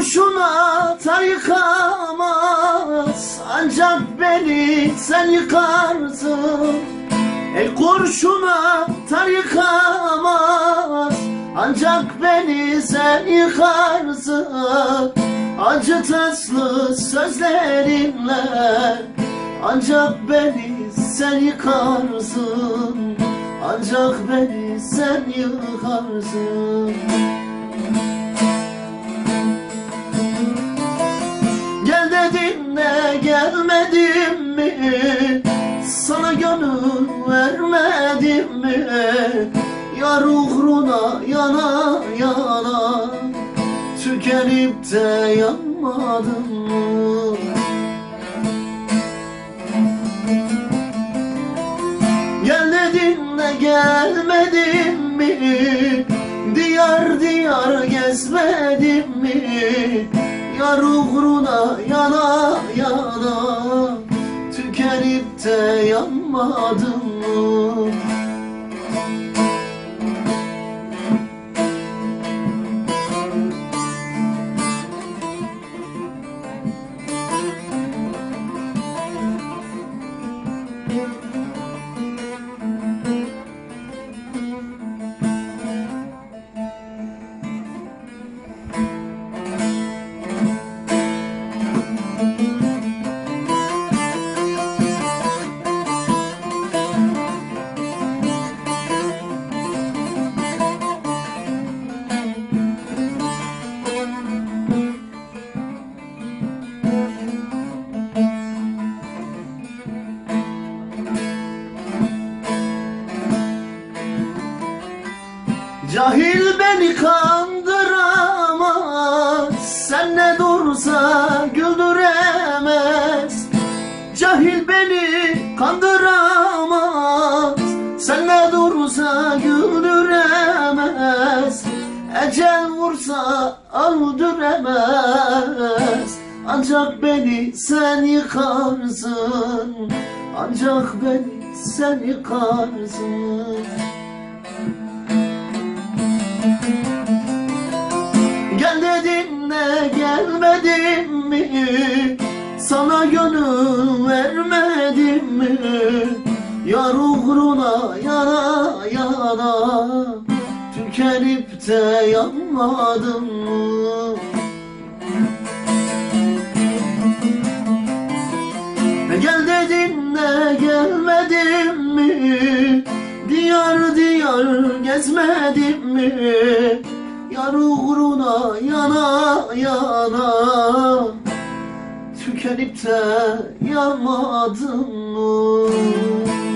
kurşuna tar yıkamaz Ancak beni sen yıkarsın. El kurşuna tar yıkamaz Ancak beni sen yıkarsın. Acı taslı sözlerinle Ancak beni sen yıkarsın. Ancak beni sen yıkarsın gönül vermedim mi? Yar uğruna yana yana Tükenip de yanmadın mı? Gel dedin de gelmedin mi? Diyar diyar gezmedin mi? Yar uğruna yana yana De yanmadın mı? Cahil beni kandıramaz. Sen ne dursa güldüremez. Cahil beni kandıramaz. Sen ne dursa güldüremez. Ecel vursa öldüremez Ancak beni sen yıkarsın. Ancak beni sen yıkarsın Sana gönül vermedim mi? Yar uğruna yana yana Tükenip de yanmadın mı? Gel dedin de gelmedin mi? Diyar diyar gezmedin mi? Yar uğruna yana yana Tükenip de yanmadın mı?